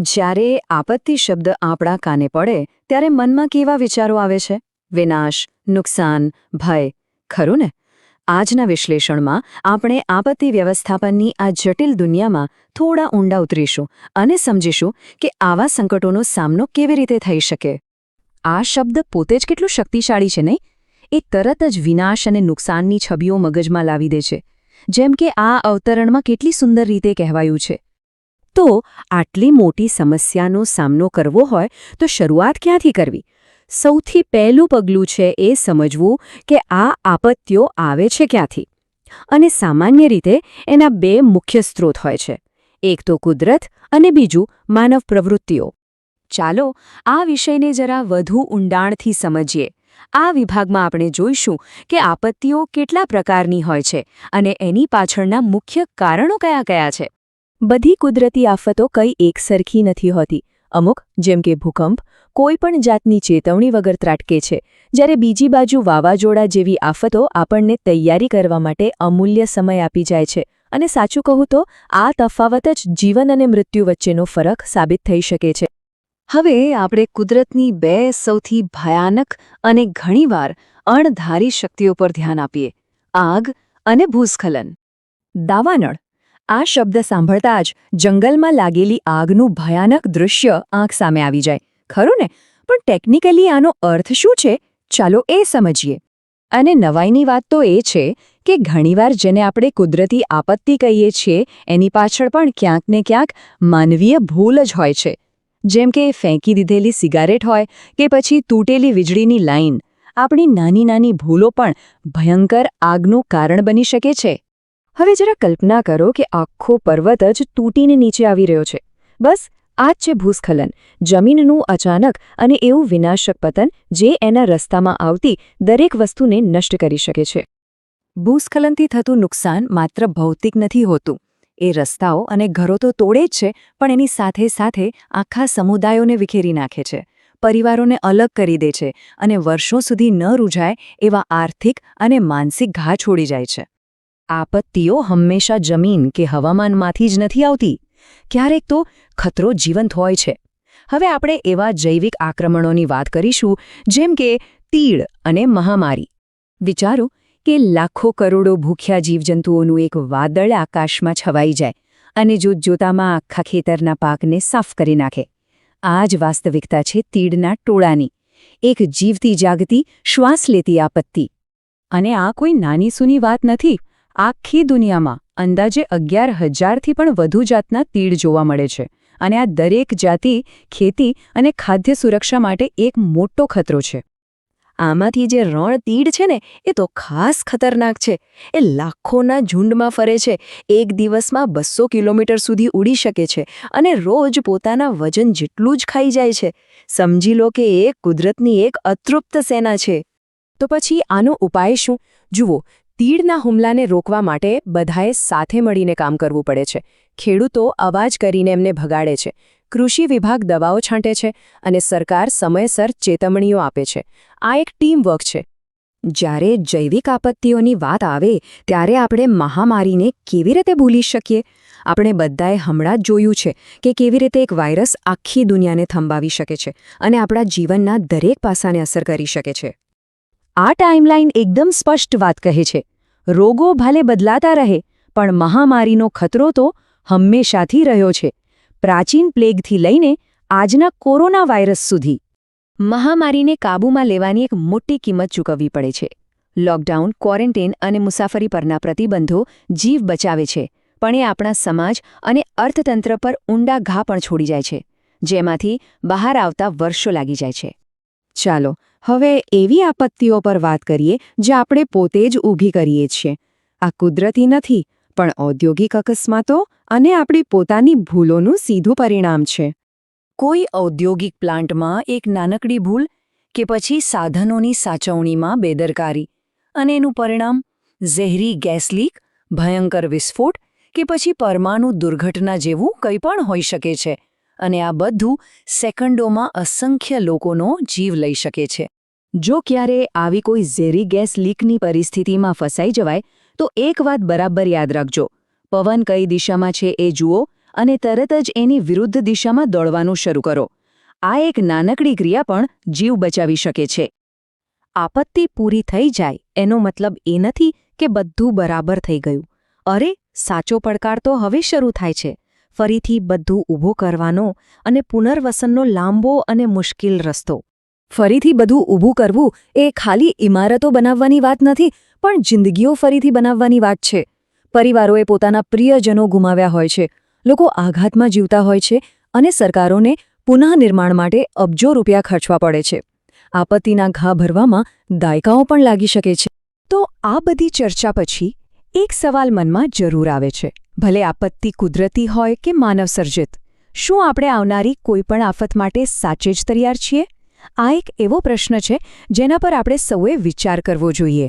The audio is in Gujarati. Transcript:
જ્યારે આપત્તિ શબ્દ આપણા કાને પડે, ત્યારે મનમાં કેવા વિચારો આવે છે? વિનાશ, નુકસાન, ભય, ખરું ને? આજના વિશ્લેષણમાં આપણે આપત્તિ વ્યવસ્થાપનની આ જટિલ દુનિયામાં થોડા ઊંડા ઉતરીશું અને સમજીશું કે આવા સંકટોનો સામનો કેવી રીતે થઈ શકે. આ શબ્દ પોતે જ કેટલું શક્તિશાળી છે નહીં? એ તરત જ વિનાશ અને નુકસાનની છબીઓ મગજમાં લાવી દે છે. જેમ કે આ અવતરણમાં કેટલી સુંદર રીતે કહેવાયું છે. તો આટલી મોટી સમસ્યાનો સામનો કરવો હોય તો શરૂઆત ક્યાંથી કરવી? સૌથી પહેલું પગલું છે એ સમજવું કે આ આપત્તિઓ આવે છે ક્યાંથી. અને સામાન્ય રીતે એના બે મુખ્ય સ્ત્રોત હોય છે. એક તો કુદરત અને બીજું માનવ પ્રવૃત્તિઓ. ચાલો આ વિષયને જરા વધુ ઊંડાણથી સમજીએ. આ વિભાગમાં આપણે જોઈશું કે આપત્તિઓ કેટલા પ્રકારની હોય છે અને એની પાછળના મુખ્ય કારણો કયા કયા છે. બધી કુદરતી આફતો કઈ એકસરખી નથી હોતી. અમુક, જેમ કે ભૂકંપ, કોઈ પણ જાતની ચેતવણી વગર ત્રાટકે છે. જ્યારે બીજી બાજુ વાવાઝોડા જેવી આફતો આપણને તૈયારી કરવા માટે અમૂલ્ય સમય આપી જાય છે. અને સાચું કહું તો, આ તફાવત જ જીવન અને મૃત્યુ વચ્ચેનો ફરક સાબિત થઈ શકે છે. હવે આપણે કુદરતની બે સૌથી ભયાનક અને ઘણીવાર અણધારી શક્તિઓ પર ધ્યાન આપીએ. આગ અને ભૂસ્ખલન. દાવાનળ. આ શબ્દ સાંભળતા જ જંગલમાં લાગેલી આગનું ભયાનક દૃશ્ય આંખ સામે આવી જાય. ખરું ને? પણ ટેકનિકલી આનો અર્થ શું છે? ચાલો એ સમજીએ. અને નવાઈની વાત તો એ છે કે ઘણીવાર જેને આપણે કુદરતી આપત્તિ કહીએ છીએ, એની પાછળ પણ ક્યાંક ને ક્યાંક માનવીય ભૂલ જ હોય છે. જેમ કે ફેંકી દીધેલી સિગારેટ હોય કે પછી તૂટેલી વીજળીની લાઈન. આપણી નાની નાની ભૂલો પણ ભયંકર આગનું કારણ બની શકે છે. હવે જરા કલ્પના કરો કે આખો પર્વત જ તૂટીને નીચે આવી રહ્યો છે. બસ, આ જ છે ભૂસ્ખલન. જમીનનું અચાનક અને એવું વિનાશક પતન જે એના રસ્તામાં આવતી દરેક વસ્તુને નષ્ટ કરી શકે છે. ભૂસ્ખલનથી થતું નુકસાન માત્ર ભૌતિક નથી હોતું. એ રસ્તાઓ અને ઘરો તો તોડે જ છે, પણ એની સાથે સાથે આખા સમુદાયોને વિખેરી નાખે છે. પરિવારોને અલગ કરી દે છે અને વર્ષો સુધી ન રૂઝાય એવા આર્થિક અને માનસિક ઘા છોડી જાય છે. આપત્તિઓ હંમેશા જમીન કે હવામાનમાંથી જ નથી આવતી. ક્યારેક તો ખતરો જીવંત હોય છે. હવે આપણે એવા જૈવિક આક્રમણોની વાત કરીશું, જેમ કે તીડ અને મહામારી. વિચારો કે લાખો કરોડો ભૂખ્યા જીવજંતુઓનું એક વાદળ આકાશમાં છવાઈ જાય અને જોતજોતામાં આખા ખેતરના પાકને સાફ કરી નાખે. આ જ વાસ્તવિકતા છે તીડના ટોળાની. એક જીવતી જાગતી, શ્વાસ લેતી આપત્તિ. અને આ કોઈ નાની સૂની વાત નથી. આખી દુનિયામાં અંદાજે અગિયાર હજારથી પણ વધુ જાતના તીડ જોવા મળે છે અને આ દરેક જાતિ, ખેતી અને ખાદ્ય સુરક્ષા માટે એક મોટો ખતરો છે. આમાંથી જે રણ તીડ છે ને, એ તો ખાસ ખતરનાક છે. એ લાખોના ઝુંડમાં ફરે છે, એક દિવસમાં બસો કિલોમીટર સુધી ઉડી શકે છે અને રોજ પોતાના વજન જેટલું જ ખાઈ જાય છે. સમજી લો કે એ કુદરતની એક અતૃપ્ત સેના છે. તો પછી આનો ઉપાય શું? જુઓ તીડના હુમલાને રોકવા માટે બધાએ સાથે મળીને કામ કરવું પડે છે. ખેડૂતો અવાજ કરીને એમને ભગાડે છે. કૃષિ વિભાગ દવાઓ છાંટે છે અને સરકાર સમયસર ચેતવણીઓ આપે છે. આ એક ટીમવર્ક છે. જ્યારે જૈવિક આપત્તિઓની વાત આવે, ત્યારે આપણે મહામારીને કેવી રીતે ભૂલી શકીએ? આપણે બધાએ હમણાં જ જોયું છે કે કેવી રીતે એક વાયરસ આખી દુનિયાને થંભાવી શકે છે અને આપણા જીવનના દરેક પાસાને અસર કરી શકે છે. આ ટાઈમલાઈન એકદમ સ્પષ્ટ વાત કહે છે. રોગો ભલે બદલાતા રહે, પણ મહામારીનો ખતરો તો હંમેશાથી રહ્યો છે. પ્રાચીન પ્લેગથી લઈને આજના કોરોના વાયરસ સુધી. મહામારીને કાબૂમાં લેવાની એક મોટી કિંમત ચૂકવવી પડે છે. લોકડાઉન ક્વોરન્ટીન અને મુસાફરી પરના પ્રતિબંધો જીવ બચાવે છે, પણ એ આપણા સમાજ અને અર્થતંત્ર પર ઊંડા ઘા પણ છોડી જાય છે, જેમાંથી બહાર આવતા વર્ષો લાગી જાય છે. ચાલો, હવે એવી આપત્તિઓ પર વાત કરીએ, જે આપણે પોતે જ ઊભી કરીએ છીએ. આ કુદરતી નથી, પણ ઔદ્યોગિક અકસ્માતો અને આપણી પોતાની ભૂલોનું સીધું પરિણામ છે. કોઈ ઔદ્યોગિક પ્લાન્ટમાં એક નાનકડી ભૂલ કે પછી સાધનોની સાચવણીમાં બેદરકારી અને એનું પરિણામ ઝેરી ગેસ લીક, ભયંકર વિસ્ફોટ કે પછી પરમાણુ દુર્ઘટના જેવું કંઈ પણ હોઈ શકે છે. અને આ બધું સેકન્ડોમાં અસંખ્ય લોકોનો જીવ લઈ શકે છે. જો ક્યારે આવી કોઈ ઝેરી ગેસ લીકની પરિસ્થિતિમાં ફસાઈ જવાય, તો એક વાત બરાબર યાદ રાખજો. પવન કઈ દિશામાં છે એ જુઓ અને તરત જ એની વિરુદ્ધ દિશામાં દોડવાનું શરૂ કરો. આ એક નાનકડી ક્રિયા પણ જીવ બચાવી શકે છે. આપત્તિ પૂરી થઈ જાય એનો મતલબ એ નથી કે બધું બરાબર થઈ ગયું. અરે, સાચો પડકાર તો હવે શરૂ થાય છે. ફરીથી બધું ઊભું કરવાનો અને પુનર્વસનનો લાંબો અને મુશ્કેલ રસ્તો. ફરીથી બધું ઊભું કરવું એ ખાલી ઇમારતો બનાવવાની વાત નથી, પણ જિંદગીઓ ફરીથી બનાવવાની વાત છે. પરિવારોએ પોતાના પ્રિયજનો ગુમાવ્યા હોય છે, લોકો આઘાતમાં જીવતા હોય છે અને સરકારોને પુનઃનિર્માણ માટે અબજો રૂપિયા ખર્ચવા પડે છે. આપત્તિના ઘા ભરવામાં દાયકાઓ પણ લાગી શકે છે. તો આ બધી ચર્ચા પછી એક સવાલ મનમાં જરૂર આવે છે. ભલે આપત્તિ કુદરતી હોય કે માનવસર્જિત, શું આપણે આવનારી કોઈપણ આફત માટે સાચે જ તૈયાર છીએ? આ એક એવો પ્રશ્ન છે જેના પર આપણે સૌએ વિચાર કરવો જોઈએ.